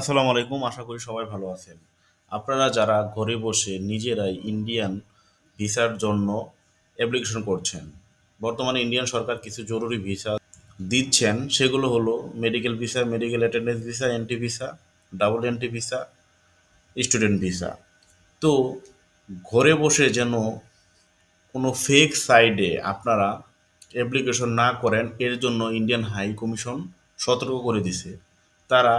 আসসালামু আলাইকুম, আশা করি সবাই ভালো আছেন। আপনারা যারা ঘরে বসে নিজেরাই ইন্ডিয়ান ভিসার জন্য অ্যাপ্লিকেশন করছেন, বর্তমানে ইন্ডিয়ান সরকার কিছু জরুরি ভিসা দিচ্ছেন, সেগুলো হলো medical visa medical attendance visa entry visa double entry visa student visa তো ঘরে বসে যেন কোনো ফেক সাইডে আপনারা অ্যাপ্লিকেশন না করেন, এর জন্য ইন্ডিয়ান হাই কমিশন সতর্ক করে দিছে। তারা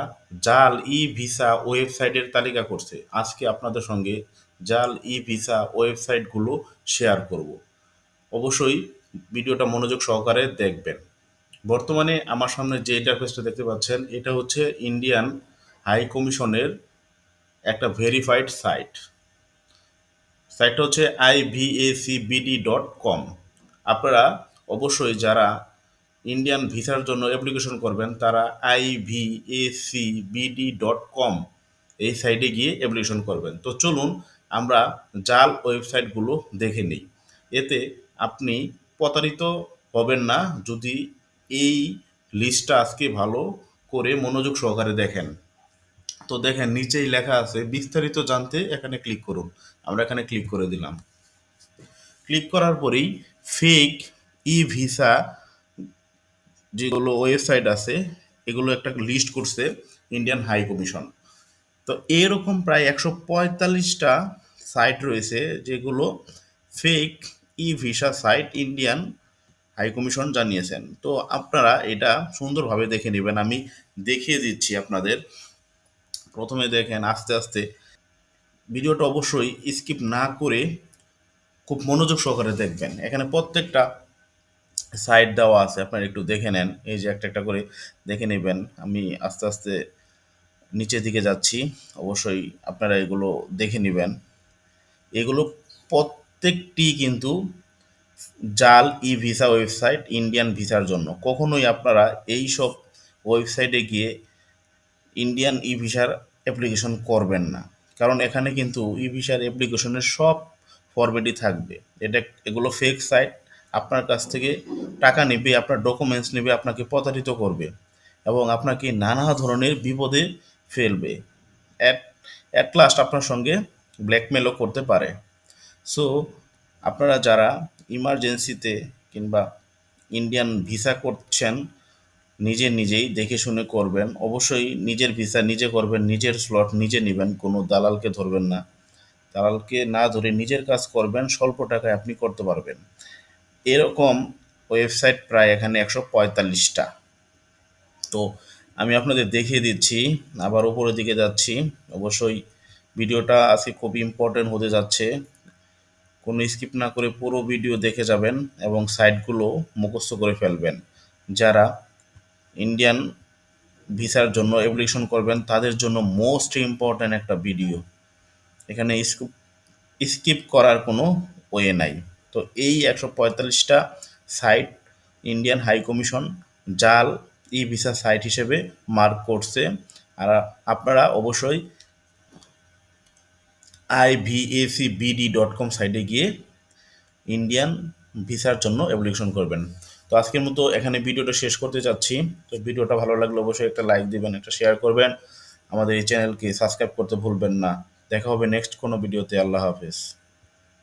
জাল ই ভিসা ওয়েবসাইটের তালিকা করছে। আজকে আপনাদের সঙ্গে জাল ই ভিসা ওয়েবসাইটগুলো শেয়ার করব। অবশ্যই ভিডিওটা মনোযোগ সহকারে দেখবেন। বর্তমানে আমার সামনে যে ইন্টারফেসটা দেখতে পাচ্ছেন, এটা হচ্ছে ইন্ডিয়ান হাই কমিশনের একটা ভেরিফাইড সাইট সাইটটা হচ্ছে আইভিএসিবিডি ডট কম আপনারা অবশ্যই যারা ইন্ডিয়ান ভিসার জন্য অ্যাপ্লিকেশন করবেন, তারা আইভিএসিবিডি ডট কম এই সাইটে গিয়ে অ্যাপ্লিকেশন করবেন। তো চলুন আমরা জাল ওয়েবসাইটগুলো দেখে নিই। এতে আপনি প্রতারিত হবেন না যদি এই লিস্টটা আজকে ভালো করে মনোযোগ সহকারে দেখেন। তো দেখেন, নিচেই লেখা আছে, বিস্তারিত জানতে এখানে ক্লিক করুন। আমরা এখানে ক্লিক করে দিলাম। ক্লিক করার পরেই ফেক ই ভিসা যেগুলো ওয়েবসাইট আছে, এগুলো একটা লিস্ট করছে ইন্ডিয়ান হাই কমিশন তো এরকম প্রায় একশো পঁয়তাল্লিশটা সাইট রয়েছে যেগুলো fake e visa site Indian high commission জানিয়েছেন। তো আপনারা এটা সুন্দরভাবে দেখে নেবেন, আমি দেখিয়ে দিচ্ছি আপনাদের। প্রথমে দেখেন, আস্তে আস্তে। ভিডিওটা অবশ্যই স্কিপ না করে খুব মনোযোগ সহকারে দেখবেন। এখানে প্রত্যেকটা সাইড দেওয়া আছে, আপনারা একটু দেখে নেন। এই যে একটা একটা করে দেখে নেবেন। আমি আস্তে আস্তে নিচের দিকে যাচ্ছি। অবশ্যই আপনারা এগুলো দেখে নেবেন। এগুলো প্রত্যেকটি কিন্তু জাল ই ভিসা ওয়েবসাইট, ইন্ডিয়ান ভিসার জন্য। কখনোই আপনারা এই সব ওয়েবসাইটে গিয়ে ইন্ডিয়ান ই ভিসার অ্যাপ্লিকেশন করবেন না। কারণ এখানে কিন্তু ই ভিসার অ্যাপ্লিকেশনের সব ফরম্যাটই থাকবে। এটা এগুলো ফেক সাইট আপনার কাছ থেকে টাকা নেবে, আপনার ডকুমেন্টস নেবে, আপনাকে প্রতারিত করবে এবং আপনাকে নানা ধরনের বিপদে ফেলবে। অ্যাট অ্যাট লাস্ট আপনার সঙ্গে ব্ল্যাকমেলও করতে পারে। সো আপনারা যারা ইমার্জেন্সিতে কিংবা ইন্ডিয়ান ভিসা করছেন, নিজে নিজেই দেখে শুনে করবেন। অবশ্যই নিজের ভিসা নিজে করবেন, নিজের স্লট নিজে নেবেন, কোনো দালালকে ধরবেন না। দালালকে না ধরে নিজের কাজ করবেন, স্বল্প টাকায় আপনি করতে পারবেন। এরকম ওয়েবসাইট প্রায় এখানে একশো পঁয়তাল্লিশটা। তো আমি আপনাদের দেখিয়ে দিচ্ছি, আবার উপরের দিকে যাচ্ছি। অবশ্যই ভিডিওটা আজকে খুব ইম্পর্টেন্ট হতে যাচ্ছে। কোনো স্কিপ না করে পুরো ভিডিও দেখে যাবেন এবং সাইটগুলো মুখস্থ করে ফেলবেন। যারা ইন্ডিয়ান ভিসার জন্য অ্যাপ্লিকেশন করবেন, তাদের জন্য মোস্ট ইম্পর্ট্যান্ট একটা ভিডিও এখানে স্কিপ স্কিপ করার কোনো ওয়ে নাই। তো এই একশো পঁয়তাল্লিশটা সাইট, ইন্ডিয়ান হাই কমিশন, জাল, ই ভিসা সাইট হিসেবে মার্ক করছে। আর আপনারা অবশ্যই I IVAC BD dot com সাইটে গিয়ে ইন্ডিয়ান ভিসার জন্য অ্যাপ্লিকেশন করবেন। তো আজকের মতো এখানে ভিডিওটা শেষ করতে চাচ্ছি। তো ভিডিওটা ভালো লাগলে অবশ্যই একটা লাইক দিবেন, একটা শেয়ার করবেন। আমাদের এই চ্যানেলকে সাবস্ক্রাইব করতে ভুলবেন না। দেখা হবে নেক্সট কোনো ভিডিওতে। আল্লাহ হাফেজ।